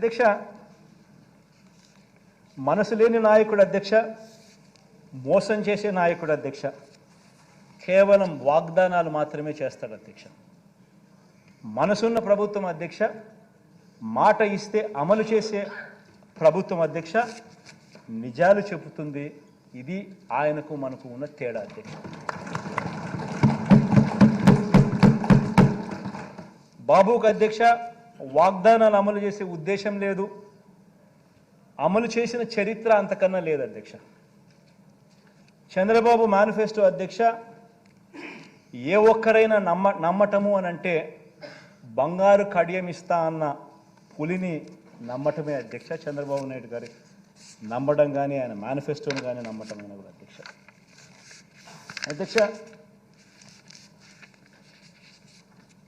అధ్యక్ష మనసు లేని నాయకుడు అధ్యక్ష మోసం చేసే నాయకుడు అధ్యక్ష కేవలం వాగ్దానాలు మాత్రమే చేస్తాడు అధ్యక్ష. మనసున్న ప్రభుత్వం అధ్యక్ష మాట ఇస్తే అమలు చేసే ప్రభుత్వం అధ్యక్ష నిజాలు చెబుతుంది. ఇది ఆయనకు మనకు ఉన్న తేడా అధ్యక్ష. బాబుకు అధ్యక్ష వాగ్దానాలు అమలు చేసే ఉద్దేశం లేదు. అమలు చేసిన చరిత్ర అంతకన్నా లేదు అధ్యక్ష. చంద్రబాబు మేనిఫెస్టో అధ్యక్ష ఏ ఒక్కరైనా నమ్మ నమ్మటము అని అంటే బంగారు కడియం ఇస్తా అన్న పులిని నమ్మటమే అధ్యక్ష. చంద్రబాబు నాయుడు గారి నమ్మడం కానీ ఆయన మేనిఫెస్టోని కానీ నమ్మటం నమ్మటమైన కూడా అధ్యక్ష. అధ్యక్ష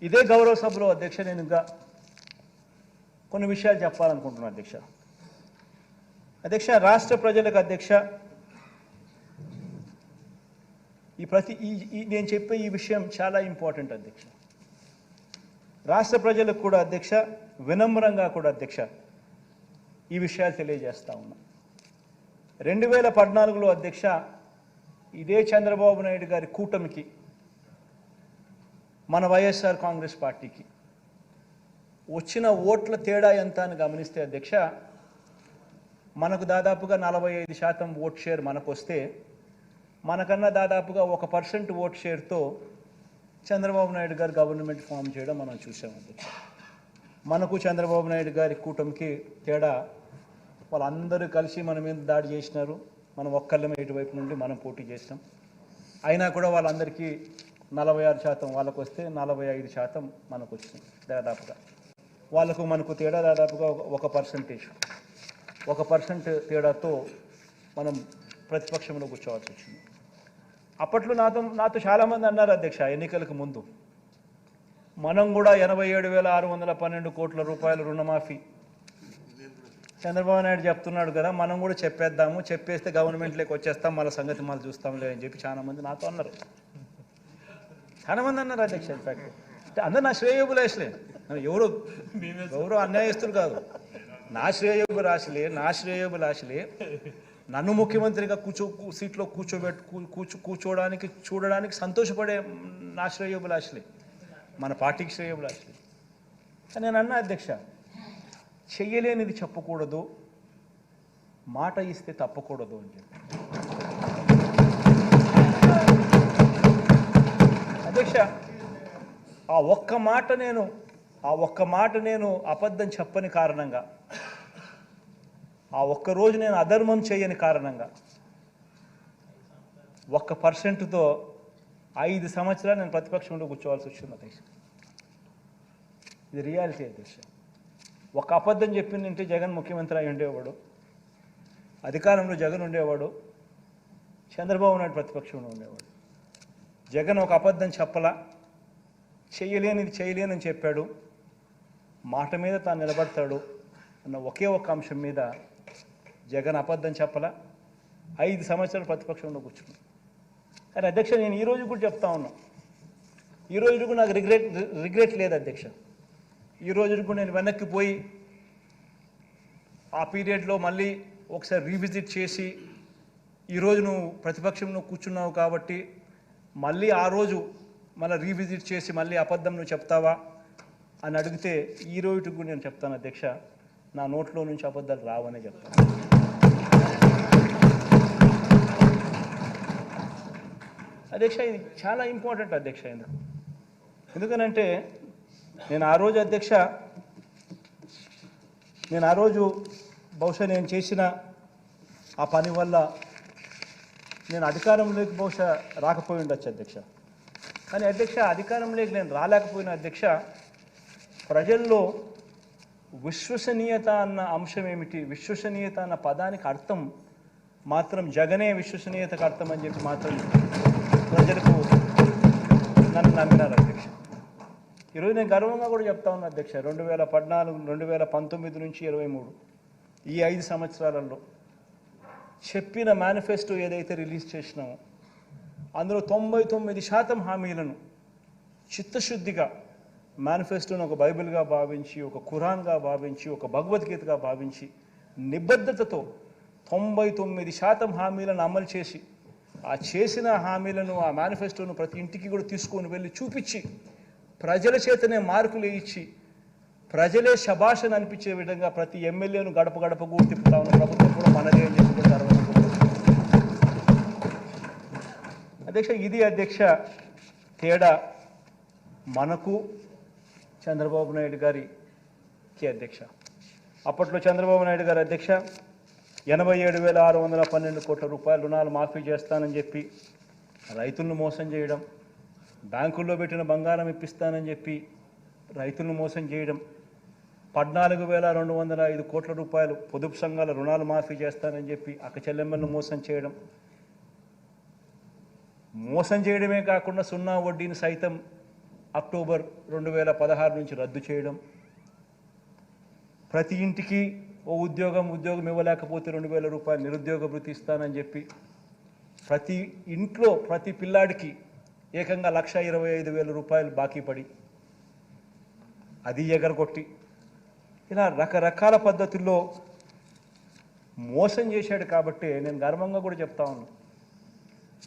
ఇదే గౌరవ సభలో అధ్యక్ష నేను ఇంకా కొన్ని విషయాలు చెప్పాలనుకుంటున్నాను అధ్యక్ష. అధ్యక్ష రాష్ట్ర ప్రజలకు అధ్యక్ష ఈ ప్రతి ఈ నేను చెప్పే ఈ విషయం చాలా ఇంపార్టెంట్ అధ్యక్ష. రాష్ట్ర ప్రజలకు కూడా అధ్యక్ష వినమ్రంగా కూడా అధ్యక్ష ఈ విషయాలు తెలియజేస్తా ఉన్నా. రెండు వేల పద్నాలుగులో అధ్యక్ష ఇదే చంద్రబాబు నాయుడు గారి కూటమికి మన వైఎస్ఆర్ కాంగ్రెస్ పార్టీకి వచ్చిన ఓట్ల తేడా ఎంత అని గమనిస్తే అధ్యక్ష మనకు దాదాపుగా నలభై ఐదు శాతం ఓట్ షేర్ మనకు వస్తే మనకన్నా దాదాపుగా ఒక పర్సెంట్ ఓట్ షేర్తో చంద్రబాబు నాయుడు గారు గవర్నమెంట్ ఫామ్ చేయడం మనం చూసాం అధ్యక్ష. మనకు చంద్రబాబు నాయుడు గారి కూటమికి తేడా వాళ్ళందరూ కలిసి మన మీద దాడి చేసినారు. మనం ఒక్కళ్ళమే ఇటువైపు నుండి మనం పోటీ చేసినాం. అయినా కూడా వాళ్ళందరికీ నలభై ఆరు శాతం వాళ్ళకు వస్తే నలభై ఐదు శాతం మనకు వచ్చింది దాదాపుగా. వాళ్ళకు మనకు తేడా దాదాపుగా ఒక- పర్సంటేజ్ ఒక పర్సెంట్ తేడాతో మనం ప్రతిపక్షంలో కూర్చోవాల్సి వచ్చింది. అప్పట్లో నాతో నాతో చాలామంది అన్నారు అధ్యక్ష ఎన్నికలకు ముందు. మనం కూడా ఎనభై ఏడు వేల ఆరు వందల పన్నెండు కోట్ల రూపాయల రుణమాఫీ. చంద్రబాబు నాయుడు చెప్తున్నాడు కదా మనం కూడా చెప్పేద్దాము చెప్పేస్తే గవర్నమెంట్లోకి వచ్చేస్తాం మళ్ళీ సంగతి మళ్ళీ చూస్తాంలే అని చెప్పి చాలా మంది నాతో అన్నారు. చాలా మంది అన్నారు అధ్యక్ష ఇన్ఫాక్ట్ అందరు నా శ్రేయోబులేసలే ఎవరు ఎవరు అన్యాయస్తులు కాదు. నా శ్రేయోబులాశలే నా శ్రేయోబులాశలే నన్ను ముఖ్యమంత్రిగా కూర్చో కూ- సీట్లో కూర్చోబెట్టు కూర్చో కూర్చోవడానికి చూడడానికి సంతోషపడే నా శ్రేయోభిలాషలే. మన పార్టీకి శ్రేయోభిలాషలే. కానీ నేను అన్నా అధ్యక్ష చెయ్యలేనిది చెప్పకూడదు మాట ఇస్తే తప్పకూడదు అని చెప్పి. అధ్యక్ష ఆ ఒక్క మాట నేను ఆ ఒక్క మాట నేను అబద్ధం చెప్పని కారణంగా ఆ ఒక్క రోజు నేను అధర్మం చేయని కారణంగా ఒక్క పర్సెంట్తో ఐదు సంవత్సరాలు నేను ప్రతిపక్షంలో కూర్చోవాల్సి వచ్చింది అధ్యక్ష ఇది రియాలిటీ అధ్యక్ష ఒక అబద్ధం చెప్పిందంటే జగన్ ముఖ్యమంత్రి అయి ఉండేవాడు అధికారంలో జగన్ ఉండేవాడు చంద్రబాబు నాయుడు ప్రతిపక్షంలో ఉండేవాడు. జగన్ ఒక అబద్ధం చెప్పలా చేయలేనిది చేయలేనని చెప్పాడు. మాట మీద తాను నిలబడతాడు అన్న ఒకే ఒక్క అంశం మీద జగన్ అబద్ధం చెప్పలా. ఐదు సంవత్సరాలు ప్రతిపక్షంలో కూర్చున్నాడు. కానీ అధ్యక్ష నేను ఈరోజు కూడా చెప్తా ఉన్నా. ఈ రోజు కూడా నాకు రిగ్రెట్ రిగ్రెట్ లేదు అధ్యక్ష. ఈ రోజు కూడా నేను వెనక్కి పోయి ఆ పీరియడ్లో మళ్ళీ ఒకసారి రీవిజిట్ చేసి ఈరోజు నువ్వు ప్రతిపక్షంలో కూర్చున్నావు కాబట్టి మళ్ళీ ఆ రోజు మళ్ళీ రీవిజిట్ చేసి మళ్ళీ అబద్ధం నువ్వు చెప్తావా? అని అడిగితే ఈ రోజుకి కూడా నేను చెప్తాను అధ్యక్ష నా నోట్లో నుంచి అబద్ధాలు రావనే చెప్తాను అధ్యక్ష ఇది చాలా ఇంపార్టెంట్ అధ్యక్ష ఎందుకు ఎందుకనంటే నేను ఆ రోజు అధ్యక్ష నేను ఆ రోజు బహుశా నేను చేసిన ఆ పని వల్ల నేను అధికారంలోకి బహుశా రాకపోయి ఉండొచ్చు అధ్యక్ష. కానీ అధ్యక్ష అధికారంలోకి నేను రాలేకపోయిన అధ్యక్ష ప్రజల్లో విశ్వసనీయత అన్న అంశం ఏమిటి? విశ్వసనీయత అన్న పదానికి అర్థం మాత్రం జగనే విశ్వసనీయతకు అర్థం అని చెప్పి మాత్రం ప్రజలకు నన్ను నమ్మినారు అధ్యక్ష. ఈరోజు నేను గర్వంగా కూడా చెప్తా ఉన్నా అధ్యక్ష రెండు వేల పద్నాలుగు రెండు వేల పంతొమ్మిది నుంచి ఇరవై మూడు ఈ ఐదు సంవత్సరాలలో చెప్పిన మేనిఫెస్టో ఏదైతే రిలీజ్ చేసినామో అందులో తొంభై తొమ్మిది శాతం హామీలను చిత్తశుద్ధిగా మేనిఫెస్టోను ఒక బైబిల్గా భావించి ఒక ఖురాన్గా భావించి ఒక భగవద్గీతగా భావించి నిబద్ధతతో తొంభై తొమ్మిది శాతం హామీలను అమలు చేసి ఆ చేసిన హామీలను ఆ మేనిఫెస్టోను ప్రతి ఇంటికి కూడా తీసుకొని వెళ్ళి చూపించి ప్రజల చేతనే మార్కులు ఇచ్చి ప్రజలే శభాషను అనిపించే విధంగా ప్రతి ఎమ్మెల్యేను గడప గడపకు తిప్పుతా ఉన్న ప్రభుత్వం కూడా మనదే అని చెప్పుకుంటారు అధ్యక్ష ఇది అధ్యక్ష తేడా. మనకు చంద్రబాబు నాయుడు గారికి అధ్యక్ష. అప్పట్లో చంద్రబాబు నాయుడు గారి అధ్యక్ష ఎనభై ఏడు వేల ఆరు వందల పన్నెండు కోట్ల రూపాయల రుణాలు మాఫీ చేస్తానని చెప్పి రైతులను మోసం చేయడం బ్యాంకుల్లో పెట్టిన బంగారం ఇప్పిస్తానని చెప్పి రైతులను మోసం చేయడం పద్నాలుగు వేల రెండు వందల ఐదు కోట్ల రూపాయలు పొదుపు సంఘాల రుణాలు మాఫీ చేస్తానని చెప్పి అక్క చెల్లెమ్మలను మోసం చేయడం. మోసం చేయడమే కాకుండా సున్నా వడ్డీని సైతం అక్టోబర్ రెండు వేల పదహారు నుంచి రద్దు చేయడం. ప్రతి ఇంటికి ఓ ఉద్యోగం ఉద్యోగం ఇవ్వలేకపోతే రెండు వేల రూపాయలు నిరుద్యోగ వృత్తి ఇస్తానని చెప్పి ప్రతి ఇంట్లో ప్రతి పిల్లాడికి ఏకంగా లక్ష ఇరవై ఐదు వేల రూపాయలు బాకీ పడి అది ఎగరగొట్టి ఇలా రకరకాల పద్ధతుల్లో మోసం చేశాడు కాబట్టి నేను గర్వంగా కూడా చెప్తా ఉన్నాను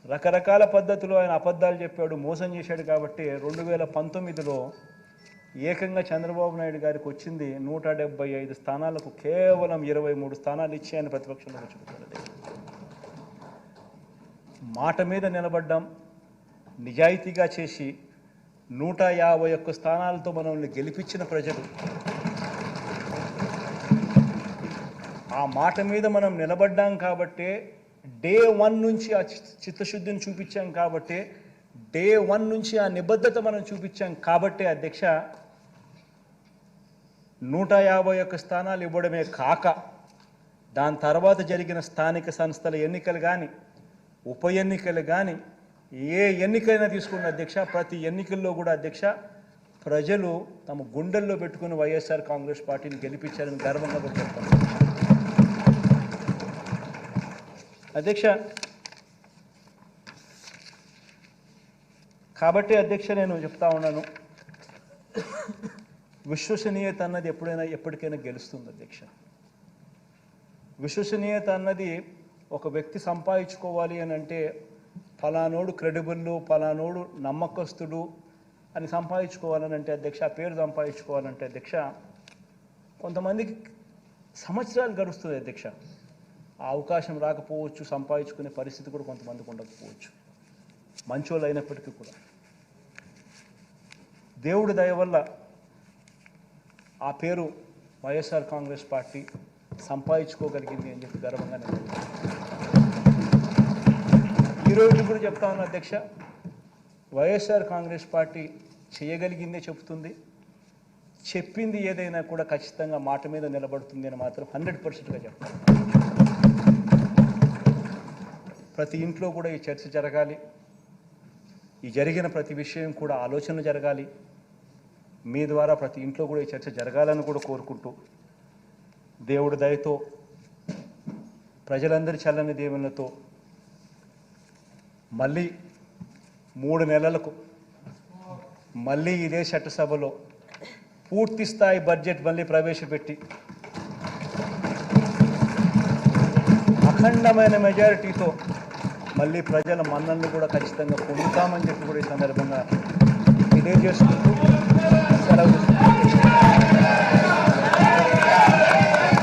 రకరకాల పద్ధతులు ఆయన అబద్ధాలు చెప్పాడు మోసం చేశాడు కాబట్టి రెండు వేల పంతొమ్మిదిలో ఏకంగా చంద్రబాబు నాయుడు గారికి వచ్చింది నూట డెబ్బై ఐదు స్థానాలకు కేవలం ఇరవై మూడు స్థానాలు ఇచ్చి ఆయన ప్రతిపక్షంలో కూర్చుంటాడు మాట మీద నిలబడ్డాం నిజాయితీగా చేసి నూట యాభై ఒక్క స్థానాలతో మనల్ని గెలిపించిన ప్రజలు. ఆ మాట మీద మనం నిలబడ్డాం కాబట్టే డే వన్ నుంచి ఆ చిత్తశుద్ధిని చూపించాం కాబట్టే డే వన్ నుంచి ఆ నిబద్ధత మనం చూపించాం కాబట్టే అధ్యక్ష నూట యాభై ఒక్క స్థానాలు ఇవ్వడమే కాక దాని తర్వాత జరిగిన స్థానిక సంస్థల ఎన్నికలు కానీ ఉప ఎన్నికలు కానీ ఏ ఎన్నికైనా తీసుకున్న అధ్యక్ష ప్రతి ఎన్నికల్లో కూడా అధ్యక్ష ప్రజలు తమ గుండెల్లో పెట్టుకుని వైఎస్ఆర్ కాంగ్రెస్ పార్టీని గెలిపించారని గర్వంగా కూడా చెప్తాను అధ్యక్ష. కాబట్టి అధ్యక్ష నేను చెప్తా ఉన్నాను. విశ్వసనీయత అన్నది ఎప్పుడైనా ఎప్పటికైనా గెలుస్తుంది అధ్యక్ష. విశ్వసనీయత అన్నది ఒక వ్యక్తి సంపాదించుకోవాలి అని అంటే ఫలానోడు క్రెడిబుల్ ఫలానోడు నమ్మకస్తుడు అని సంపాదించుకోవాలని అంటే అధ్యక్ష పేరు సంపాదించుకోవాలంటే అధ్యక్ష కొంతమందికి సంవత్సరాలు గడుస్తుంది అధ్యక్ష. ఆ అవకాశం రాకపోవచ్చు సంపాదించుకునే పరిస్థితి కూడా కొంతమందికి ఉండకపోవచ్చు. మంచోళ్ళు అయినప్పటికీ కూడా. దేవుడి దయ వల్ల ఆ పేరు వైఎస్ఆర్ కాంగ్రెస్ పార్టీ సంపాదించుకోగలిగింది అని చెప్పి గర్వంగా నేను ఈరోజు కూడా చెప్తా ఉన్నా అధ్యక్ష వైఎస్ఆర్ కాంగ్రెస్ పార్టీ చేయగలిగిందే చెప్తుంది చెప్పింది ఏదైనా కూడా ఖచ్చితంగా మాట మీద నిలబడుతుంది అని మాత్రం హండ్రెడ్ పర్సెంట్గా చెప్తాను. ప్రతి ఇంట్లో కూడా ఈ చర్చ జరగాలి. ఈ జరిగిన ప్రతి విషయం కూడా ఆలోచన జరగాలి. మీ ద్వారా ప్రతి ఇంట్లో కూడా ఈ చర్చ జరగాలని కూడా కోరుకుంటూ దేవుడి దయతో ప్రజలందరి చల్లని దేవునితో మళ్ళీ మూడు నెలలకు మళ్ళీ ఇదే చట్టసభలో పూర్తి స్థాయి బడ్జెట్ మళ్ళీ ప్రవేశపెట్టి అఖండమైన మెజారిటీతో మళ్ళీ ప్రజల మన్నలను కూడా ఖచ్చితంగా పొందుతామని చెప్పి కూడా ఈ సందర్భంగా తెలియజేసుకుంటూ సెలవు